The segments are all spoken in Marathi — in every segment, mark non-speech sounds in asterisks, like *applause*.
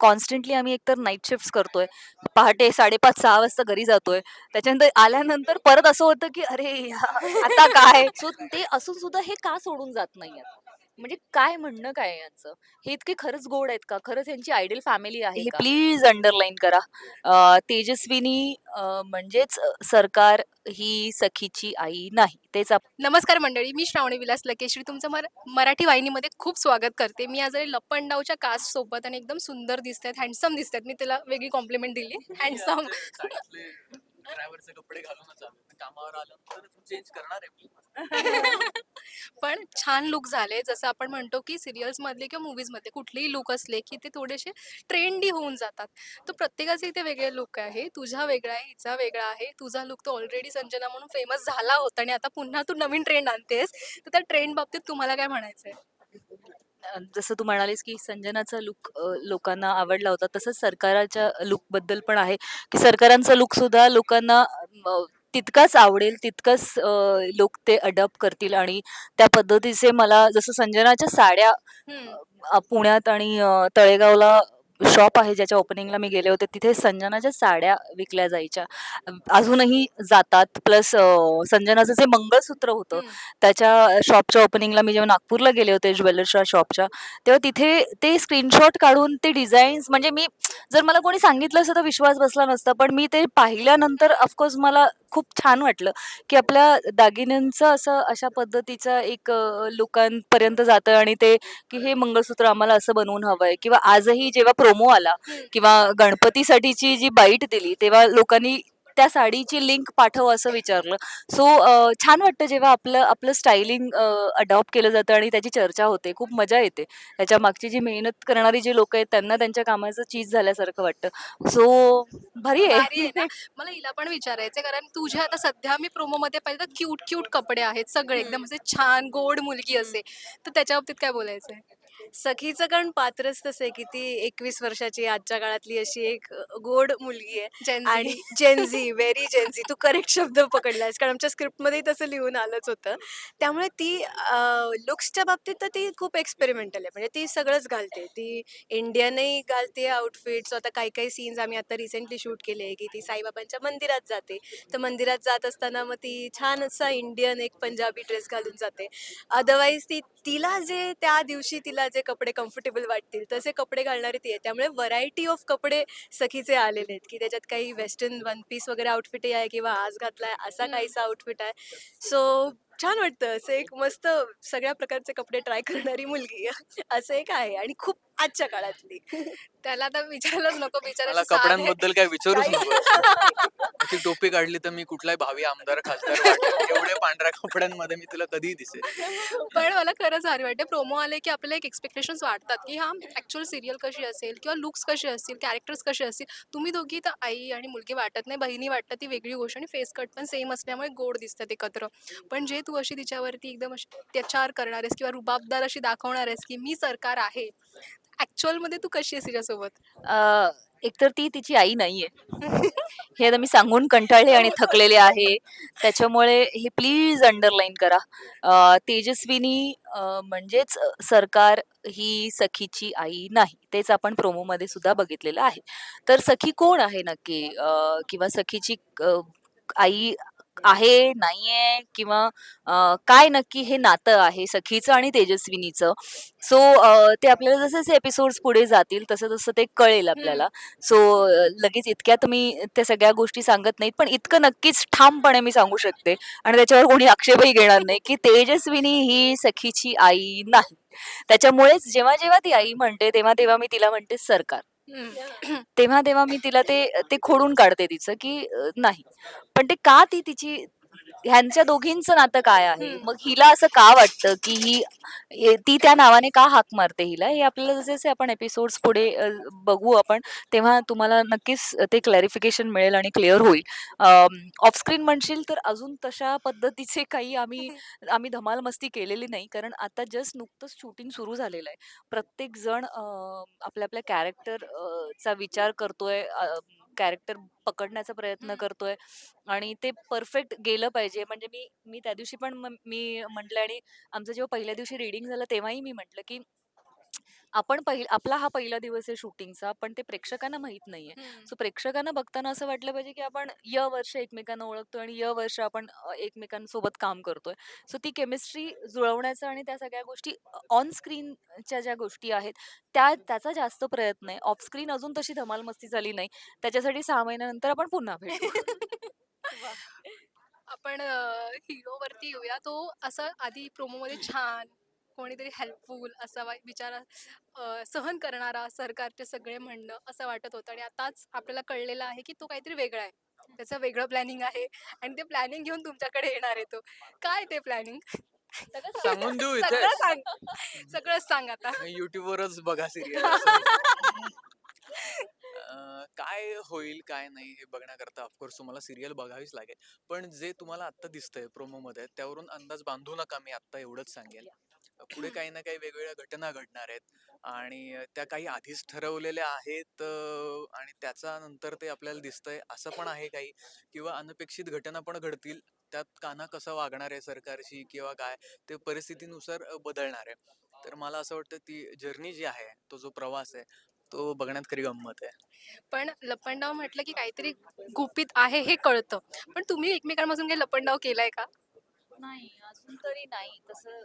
कॉन्स्टंटली आम्ही एकतर नाईट शिफ्ट करतोय. पहाटे साडेपाच सहा वाजता घरी जातोय. त्याच्यानंतर आल्यानंतर परत असं होतं की अरे आता काय? *laughs* सो ते असून सुद्धा हे का सोडून जात नाही म्हणजे काय म्हणणं काय आहे यांचं? हे इतके खरंच गोड आहेत का? खरंच यांची आयडियल फॅमिली आहे हे का? प्लीज अंडरलाईन करा. अं, तेजस्विनी अं, म्हणजेच सरकार ही सखीची आई नाही. तेच आप- नमस्कार मंडळी मी श्रावणी विलास लकेश्री. तुमचं मर मराठी वाहिनीमध्ये खूप स्वागत करते. मी आज लपंडावच्या कास्ट सोबत आणि एकदम सुंदर दिसत आहेत हँडसम दिसत आहेत मी तिला वेगळी कॉम्प्लिमेंट दिली. *laughs* हँडसम ड्रायव्हरचे कपडे घालूनच आलो कामावर आलो. तर चेंज करणार आहे मी *laughs* पण छान लुक झाले. जसं आपण म्हणतो की सिरियल्स मधले किंवा मूवीजमध्ये कुठलेही लुक असले की ते थोडेसे ट्रेंडी होऊन जातात. तर प्रत्येकाचे इथे वेगळे लुक आहे. तुझा वेगळा आहे हिचा वेगळा आहे. तुझा लुक तो ऑलरेडी संजना म्हणून फेमस झाला होता आणि आता पुन्हा तू नवीन ट्रेंड आणतेस. तर त्या ट्रेंड बाबतीत तुम्हाला काय म्हणायचंय? जसं तू म्हणालीस की संजनाचा लुक लोकांना आवडला होता तसंच सरकाराच्या लुकबद्दल पण आहे की सरकारांचा लुक सुद्धा लोकांना तितकाच आवडेल तितकंच लोक ते अडॉप्ट करतील आणि त्या पद्धतीचे मला जसं संजनाच्या साड्या पुण्यात आणि तळेगावला शॉप आहे ज्याच्या ओपनिंगला मी गेले होते तिथे संजनाच्या साड्या विकल्या जायच्या अजूनही जातात प्लस संजनाचं जे मंगळसूत्र होतं. त्याच्या शॉपच्या ओपनिंगला मी जेव्हा नागपूरला गेले होते ज्वेलर्सच्या शॉपच्या तेव्हा तिथे ते स्क्रीनशॉट काढून ते डिझाईन्स म्हणजे मी जर मला कोणी सांगितलं असतं तर विश्वास बसला नसता पण मी ते पाहिल्यानंतर ऑफकोर्स मला खूप छान वाटलं की आपल्या दागिन्यांचं असं अशा पद्धतीचं एक अ, लोकांपर्यंत जातं आणि ते की हे मंगळसूत्र आम्हाला असं बनवून हवंय किंवा आजही जेव्हा प्रोमो आला. किंवा गणपतीसाठीची जी बाईट दिली तेव्हा लोकांनी त्या साडीची लिंक पाठव असं विचारलं. सो छान वाटतं जेव्हा आपलं आपलं स्टायलिंग अडॉप्ट केलं जातं आणि त्याची चर्चा होते. खूप मजा येते. त्याच्या मागची जी मेहनत करणारी जी लोक आहेत त्यांना त्यांच्या कामाचं चीज झाल्यासारखं वाटतं. सो भारी आहे. मला हिला पण विचारायचंय कारण तुझ्या आता सध्या मी प्रोमो मध्ये पाहिजे तर क्यूट क्यूट कपडे आहेत सगळे. एकदम असे छान गोड मुलगी असे. तर त्याच्या बाबतीत काय बोलायचंय? सखीचं कारण पात्रच तसं आहे की ती एकवीस वर्षाची आजच्या काळातली अशी एक गोड मुलगी आहे. Gen Z. आणि Gen Z very Gen Z तू करेक्ट शब्द पकडलास कारण आमच्या स्क्रिप्टमध्येही तसं लिहून आलंच होतं. त्यामुळे ती लुक्सच्या बाबतीत तर ती खूप एक्सपेरिमेंटल आहे. म्हणजे ती सगळंच घालते. ती इंडियनही घालते आउटफिट्स आता काही काही सीन्स आम्ही आता रिसेंटली शूट केले की ती साईबाबांच्या मंदिरात जाते. तर मंदिरात जात असताना मग ती छान असा इंडियन एक पंजाबी ड्रेस घालून जाते. अदरवाईज ती तिला जे त्या दिवशी तिला जे कपडे कम्फर्टेबल वाटतील तसे कपडे घालणारी ती आहे त्यामुळे व्हरायटी ऑफ कपडे सखीचे आलेले आहेत की त्याच्यात काही वेस्टर्न वन पीस वगैरे आउटफिटही आहे किंवा आज घातलाय असा. काहीसा आउटफिट आहे सो छान वाटतं असं एक मस्त सगळ्या प्रकारचे कपडे ट्राय *laughs* करणारी मुलगी. असं एक आहे आणि खूप आजच्या काळातली. त्याला आता विचारलंच नको मला आहे. कपड्यांबद्दल काय विचारूच नको. ती टोपी काढली तर मी कुठलाही भावी आमदार खासदार वाटेल. एवढ्या पांढऱ्या कपड्यांमध्ये मी तुला कधीही दिसेल. पण मला खरंच भारी वाटते प्रोमो आले की आपल्याला एक एक्सपेक्टेशन्स वाटतात की हा ऍक्च्युअल सिरियल कशी असेल किंवा लुक्स कसे असतील कॅरेक्टर्स कसे असतील. तुम्ही दोघी तर आई आणि मुलगी वाटत नाही बहिणी वाटतात ती वेगळी गोष्ट आणि फेस कट पण सेम असल्यामुळे गोड दिसतात एकत्र. पण जे तू अशी तिच्यावरती एकदम अशी अत्याचार करणार आहेस किंवा रुबाबदार अशी दाखवणार आहेस की मी सरकार आहे ऍक्च्युअलमध्ये तू कशी आहेस तिच्यासोबत? अ, एकतर ती तिची आई नाहीये. हे आता मी सांगून कंटाळले आणि थकलेले आहे. त्याच्यामुळे हे प्लीज अंडरलाईन करा. अ, तेजस्विनी अ, म्हणजेच सरकार ही सखीची आई नाही. तेच आपण प्रोमोमध्ये सुद्धा बघितलेलं आहे. तर सखी कोण आहे नक्की? अ, किंवा सखीची अ, आई आहे नाहीये किंवा अ, काय नक्की हे नातं आहे सखीचं आणि तेजस्विनीचं. सो ते आपल्याला जसे जसे एपिसोड्स पुढे जातील तसं तसं ते कळेल आपल्याला. सो लगेच इतक्यात मी त्या सगळ्या गोष्टी सांगत नाहीत पण इतकं नक्कीच ठामपणे मी सांगू शकते. आणि त्याच्यावर कोणी आक्षेपही घेणार नाही की तेजस्विनी ही सखीची आई नाही. त्याच्यामुळेच जेव्हा जेव्हा ती आई म्हणते तेव्हा तेव्हा मी तिला म्हणते सरकार. तेव्हा तेव्हा मी तिला ते ते खोडून काढते तिचं की अ, नाही. पण ते का ती तिची ह्यांच्या दोघींचं नातं काय आहे. मग हिला असं का वाटतं की ही ती त्या नावाने का हाक मारते हिला? हे आपल्याला जसे जसे आपण एपिसोड्स पुढे बघू आपण तेव्हा तुम्हाला नक्कीच ते क्लॅरिफिकेशन मिळेल आणि क्लिअर होईल. ऑफस्क्रीन म्हणशील तर अजून तशा पद्धतीचे काही आम्ही *laughs* आम्ही धमाल मस्ती केलेली नाही. कारण आता जस्ट नुकतंच शूटिंग सुरू झालेलं आहे. प्रत्येक जण आपल्या आपल्या कॅरेक्टर चा विचार करतोय कॅरेक्टर पकडण्याचा प्रयत्न. करतोय आणि ते परफेक्ट गेलं पाहिजे म्हणजे मी मी त्या दिवशी पण म- मी म्हटलं आणि आमचं जेव्हा पहिल्या दिवशी रिडिंग झालं तेव्हाही मी म्हटलं की आपण पहिला आपला हा पहिला दिवस आहे शूटिंगचा पण ते प्रेक्षकांना माहीत नाहीये. सो प्रेक्षकांना बघताना असं वाटलं पाहिजे की आपण य वर्ष एकमेकांना ओळखतोय आणि य वर्ष आपण अ, एकमेकांसोबत काम करतोय. सो ती केमिस्ट्री जुळवण्याचा आणि त्या सगळ्या गोष्टी ऑन स्क्रीनच्या ज्या गोष्टी आहेत त्या त्याचा जास्त प्रयत्न आहे. ऑफ स्क्रीन अजून तशी धमाल मस्ती झाली नाही. त्याच्यासाठी सहा महिन्यानंतर आपण पुन्हा भेटू. आपण हिरो वरती येऊया. तो असं आधी प्रोमो मध्ये छान कोणीतरी हेल्पफुल असा वा- विचार सहन करणारा सरकारचे सगळे म्हणणं असं वाटत होतं. आणि आताच आपल्याला कळलेलं आहे की तो काहीतरी वेगळा आहे. त्याचं वेगळं प्लॅनिंग आहे आणि ते प्लॅनिंग घेऊन तुमच्याकडे येणार आहे तो. काय ते प्लॅनिंग सांगून देऊ सगळं सांग. सगळंच सांग आता. युट्यूबवरच बघा *laughs* सिरियल काय होईल काय नाही हे बघण्याकरता ऑफकोर्स तुम्हाला सिरियल बघावीच लागेल. पण जे तुम्हाला आता दिसतंय प्रोमो मध्ये त्यावरून अंदाज बांधू नका मी आता एवढंच सांगेल. पुढे काही ना काही वेगवेगळ्या घटना घडणार आहेत. आणि त्या काही आधीच ठरवलेल्या आहेत अं, आणि त्याच्या नंतर ते आपल्याला दिसतंय असं पण आहे काही. किंवा अनपेक्षित घटना पण घडतील. त्यात काना कसं वागणार आहे सरकारशी किंवा काय ते परिस्थितीनुसार अं, बदलणार आहे. तर मला असं वाटतं ती जर्नी जी आहे तो जो प्रवास आहे तो बघण्यात खरी गंमत आहे. पण लपंडाव म्हटलं की काहीतरी गुपित आहे हे कळतं. पण तुम्ही एकमेकांपासून काही लपंडाव केलाय का? नाही अजून तरी नाही. तसं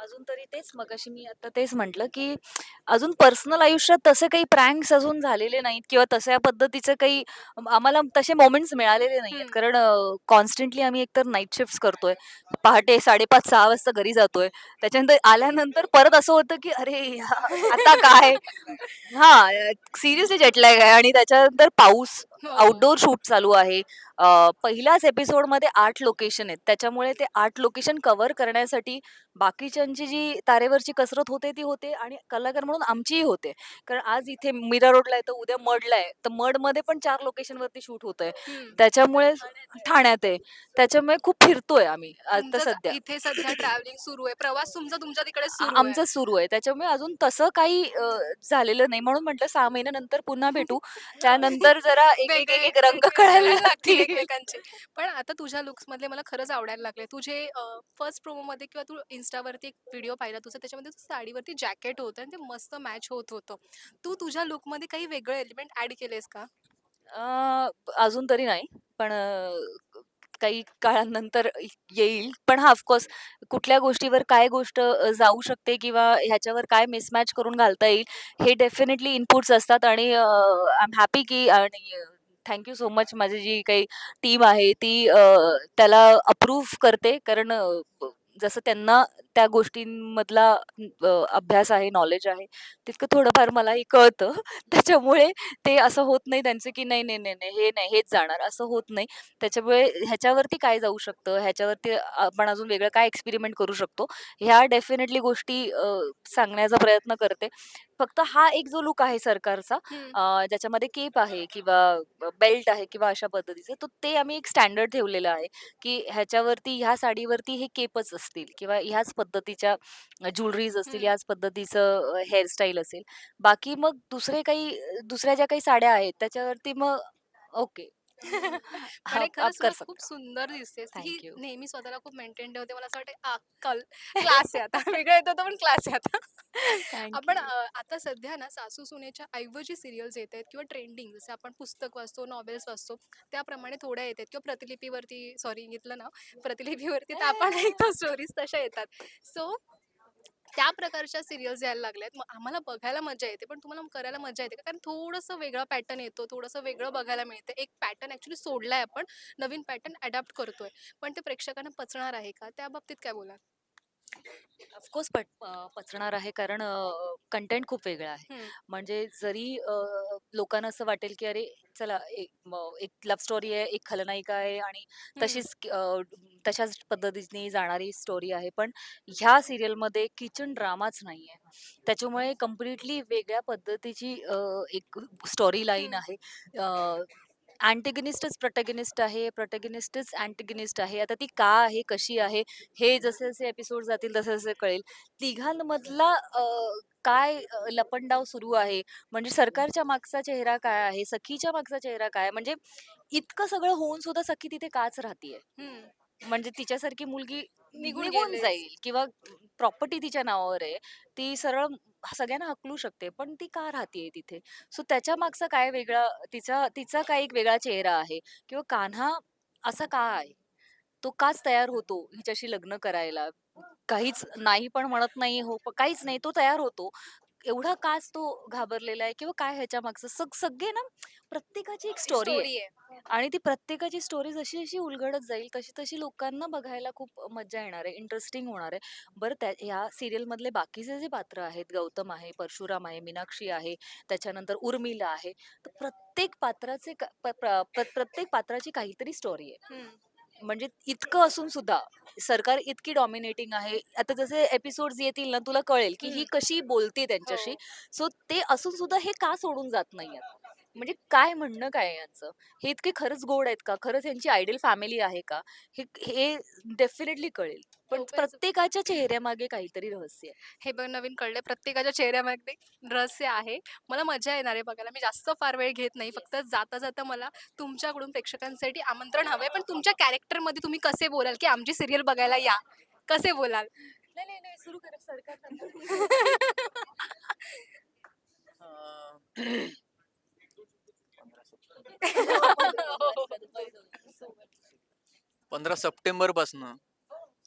अजून तरी तेच मगाशी मी आता तेच म्हंटल की अजून पर्सनल आयुष्यात तसे काही प्रँक्स अजून झालेले नाहीत किंवा तशा पद्धतीचे काही आम्हाला तसे मोमेंट्स मिळालेले हम्म. कारण कॉन्स्टंटली आम्ही एकतर नाईट शिफ्ट करतोय. पहाटे साडेपाच सहा वाजता घरी जातोय. त्याच्यानंतर आल्यानंतर परत असं होतं की अरे या- आता काय? *laughs* हा सिरियसली जेटलॅग आहे आणि त्याच्यानंतर पाऊस. हो. आउटडोर शूट चालू आहे. अ, पहिल्याच एपिसोडमध्ये आठ लोकेशन आहेत. त्याच्यामुळे ते आठ लोकेशन कव्हर करण्यासाठी बाकीच्यांची जी तारेवरची कसरत होते ती होते आणि कलाकार म्हणून आमचीही होते. कारण आज इथे मीरा रोडला आहे तर उद्या मडला आहे. तर मडमध्ये पण चार लोकेशन वरती शूट होत आहे. त्याच्यामुळे ठाण्यात आहे. त्याच्यामुळे खूप फिरतोय आम्ही आता सध्या. इथे सध्या ट्रॅव्हलिंग सुरू आहे. प्रवास तुमचा तुमच्या तिकडे आ- *laughs* सुरू आमचं सुरू आहे. त्याच्यामुळे अजून तसं काही अ, झालेलं नाही. म्हणून म्हटलं सहा महिन्यानंतर पुन्हा भेटू. *laughs* त्यानंतर जरा एक एक एक- रंग कळायला लागतील एकमेकांचे. पण आता तुझ्या लुक्स मधले मला खरंच आवडायला लागले. तुझे फर्स्ट प्रोमो मध्ये किंवा तू इन्स्टावरती एक व्हिडिओ पाहिला तुझा त्याच्यामध्ये तू साडीवरती जॅकेट होतं आणि ते मस्त मॅच होत होतं. तू तुझ्या लुकमध्ये काही वेगळं एलिमेंट ऍड केलेस का? अजून तरी नाही. पण काही काळानंतर येईल. पण हा ऑफकोर्स कुठल्या गोष्टीवर काय गोष्ट जाऊ शकते किंवा ह्याच्यावर काय मिसमॅच करून घालता येईल हे डेफिनेटली इनपुट्स असतात. आणि आय एम हॅपी की आणि थँक्यू सो मच. माझी जी काही टीम आहे ती अ, त्याला अप्रूव्ह करते. कारण अ, जसं त्यांना त्या गोष्टींमधला अ, अभ्यास आहे नॉलेज आहे तितकं थोडंफार मलाही कळतं. त्याच्यामुळे ते असं होत नाही त्यांचं की नाही नाही नाही नाही, हे नाही हेच जाणार. असं होत नाही. त्याच्यामुळे ह्याच्यावरती काय जाऊ शकतं? ह्याच्यावरती आपण अजून वेगळं काय एक्सपेरिमेंट करू शकतो? ह्या डेफिनेटली गोष्टी अ, सांगण्याचा प्रयत्न करते. फक्त हा एक जो लुक आहे सरकारचा हम्म. अ, ज्याच्यामध्ये केप आहे किंवा बेल्ट आहे किंवा अशा पद्धतीचं तर ते आम्ही एक स्टँडर्ड ठेवलेलं आहे की ह्याच्यावरती ह्या साडीवरती हे केपच असतील किंवा ह्याच पद्धतीच्या ज्वेलरीज असतील हम्म. ह्याच पद्धतीचं हेअरस्टाईल असेल बाकी मग दुसरे काही दुसऱ्या ज्या काही साड्या आहेत त्याच्यावरती मग ओके *laughs* पण एक खरंच तुला खूप सुंदर दिसतेस Thank ही. नेहमी स्वतःला खूप मेंटेन ठेवते. मला असं वाटतं अक्कल क्लास आहे आता. *laughs* वेगळं येत होतं पण क्लास आहे आता. आपण अ, आता सध्या ना सासू सुनेच्या ऐवजी सिरियल्स येत आहेत किंवा ट्रेंडिंग जसे आपण पुस्तक वाचतो नॉवेल्स वाचतो त्याप्रमाणे थोड्या येतात किंवा प्रतिलिपीवरती सॉरी घेतलं ना प्रतिलिपीवरती तर आपण *laughs* ऐकतो स्टोरीज तशा येतात. सो त्या प्रकारच्या सिरियल्स यायला लागल्यात. मग आम्हाला बघायला मजा येते पण तुम्हाला करायला मजा येते का? कारण थोडंसं वेगळा पॅटर्न येतो थोडंसं वेगळं बघायला मिळतं. एक पॅटर्न ॲक्च्युली सोडला आहे आपण नवीन पॅटर्न अडॅप्ट करतोय. पण ते प्रेक्षकांना पचणार आहे का? त्या बाबतीत काय बोला ऑफकोर्स पट अ, पचणार आहे कारण कंटेंट खूप वेगळं आहे. म्हणजे जरी अ, लोकांना असं वाटेल की अरे चला एक म- एक लव्ह स्टोरी आहे एक खलनायिका आहे आणि तशीच अ, तशाच पद्धतीने जाणारी स्टोरी आहे. पण ह्या सिरियलमध्ये किचन ड्रामाच नाहीये. त्याच्यामुळे कम्प्लिटली वेगळ्या पद्धतीची अ, एक स्टोरी लाईन. आहे. अँटेगनिस्टच प्रोटॅगनिस्ट आहे प्रोटॅगनिस्टच अँटेगनिस्ट आहे. आता ती का आहे कशी आहे हे जसे जसे एपिसोड जातील तसे जसे कळेल. तिघांमधला अ, काय अ, लपंडाव सुरू आहे? म्हणजे सरकारच्या मागचा चेहरा काय आहे? सखीच्या मागचा चेहरा काय आहे? म्हणजे इतकं सगळं होऊन सुद्धा सखी तिथे काच राहतीये. हम्म. म्हणजे तिच्यासारखी मुलगी निघून निघून. जाईल किंवा प्रॉपर्टी तिच्या नावावर आहे ती सरळ सगळ्यांना हकलू शकते पण ती का राहतेय तिथे? सो त्याच्या मागचा काय वेगळा तिचा तिचा काय एक वेगळा चेहरा आहे किंवा कान्हा असा का आहे? तो काच तयार होतो हिच्याशी लग्न करायला. काहीच नाही पण म्हणत नाही हो काहीच नाही तो तयार होतो. एवढा काच तो घाबरलेला आहे किंवा काय ह्याच्या मागचं? सग सगळे ना प्रत्येकाची एक स्टोरी आहे. स्टोरी आहे. आणि ती प्रत्येकाची स्टोरी जशी जशी उलगडत जाईल तशी तशी लोकांना बघायला खूप मज्जा येणार आहे इंटरेस्टिंग होणार आहे. बरं त्या ह्या सिरियल मधले बाकीचे जे पात्र आहेत गौतम आहे परशुराम आहे मीनाक्षी आहे त्याच्यानंतर उर्मिला आहे तर प्रत्येक पात्राचे क- प- प्र- प्र- प्रत्येक पात्राची काहीतरी स्टोरी आहे. हम्म. म्हणजे इतकं असून सुद्धा सरकार इतकी डॉमिनेटिंग आहे आता जसे एपिसोड येतील ना तुला कळेल की ही. कशी बोलते त्यांच्याशी हो. सो ते असून सुद्धा हे का सोडून जात नाहीयेत म्हणजे काय म्हणणं काय आहे यांचं? हे इतके खरंच गोड आहेत का? खरंच यांची आयडियल फॅमिली आहे का? हे हे डेफिनेटली कळेल. पण प्रत्येकाच्या चेहऱ्यामागे काहीतरी रहस्य आहे. हे बघ नवीन कळले प्रत्येकाच्या चेहऱ्यामध्ये रहस्य आहे. मला मजा येणार आहे बघायला. मी जास्त फार वेळ घेत नाही. फक्त जाता जाता मला तुमच्याकडून प्रेक्षकांसाठी आमंत्रण हवंय. पण तुमच्या कॅरेक्टरमध्ये तुम्ही कसे बोलाल की आमची सिरियल बघायला या? कसे बोलाल? नाही नाही नाही. सुरू करा. सरकार *laughs* *laughs* अं, *clears throat* पंधरा सप्टेंबर पासन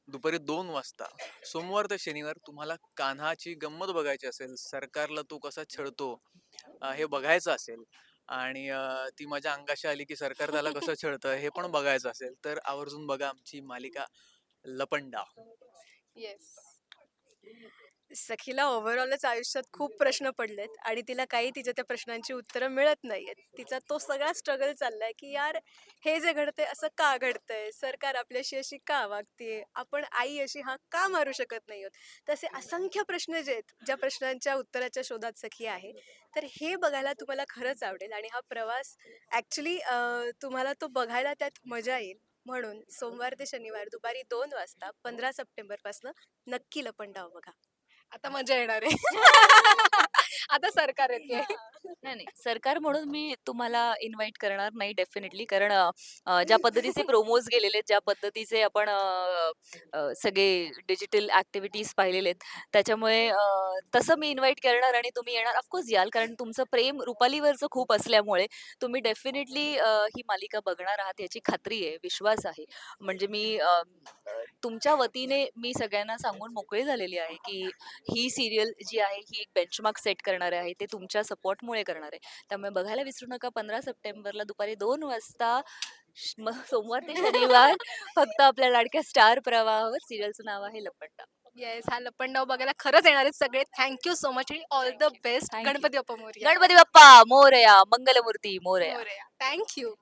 दुपारी दोन वाजता सोमवार ते शनिवार तुम्हाला कान्हाची गंमत बघायची असेल सरकारला तो कसा छळतो हे बघायचं असेल आणि ती माझ्या अंगाशी आली की सरकार त्याला कसं छळतं हे पण बघायचं असेल तर आवर्जून बघा आमची मालिका लपंडा येस सखीला ओव्हरऑलच आयुष्यात खूप प्रश्न पडलेत आणि तिला काही तिच्या त्या प्रश्नांची उत्तरं मिळत नाही आहेत तिचा तो सगळा स्ट्रगल चाललाय की यार हे जे घडतंय असं का घडतंय? सरकार आपल्याशी अशी का वागते आपण आई अशी हा का मारू शकत नाही आहोत? तसे असंख्य प्रश्न जे आहेत ज्या प्रश्नांच्या उत्तराच्या शोधात सखी आहे तर हे बघायला तुम्हाला खरंच आवडेल आणि हा प्रवास ॲक्च्युली तुम्हाला तो बघायला त्यात मजा येईल. म्हणून सोमवार ते शनिवार दुपारी दोन वाजता पंधरा सप्टेंबरपासून नक्की लपंडाव बघा. आता मजा येणार आहे. *laughs* आता सरकार *laughs* येते नाही नाही. सरकार म्हणून मी तुम्हाला इन्व्हाइट करणार नाही डेफिनेटली कारण अ, ज्या पद्धतीचे *laughs* प्रोमोज गेलेले ज्या पद्धतीचे आपण अ, अ, सगळे डिजिटल ऍक्टिव्हिटीज पाहिलेले आहेत त्याच्यामुळे अ, तसं मी इन्व्हाइट करणार आणि तुम्ही येणार. ऑफकोर्स याल कारण तुमचं प्रेम रुपालीवरचं खूप असल्यामुळे तुम्ही डेफिनेटली ही मालिका बघणार आहात याची खात्री आहे विश्वास आहे. म्हणजे मी अ, तुमच्या वतीने मी सगळ्यांना सांगून मोकळी झालेली आहे की ही सिरियल जी आहे ही एक बेंचमार्क सेट करणारे आहे ते तुमच्या सपोर्टमुळे करणार. आहे त्यामुळे बघायला विसरू नका पंधरा सप्टेंबरला दुपारी दोन वाजता सोमवार ते शनिवार फक्त आपल्या लाडक्या स्टार प्रवाहावर सिरियलचं नाव आहे लपंडा येस हा लपंडाव बघायला खरंच येणार आहेत सगळे. थँक्यू सो मच आणि all the best. Ganpati Bappa Morya. Ganpati Bappa Morya Mangalmurti Morya. Morya. Thank you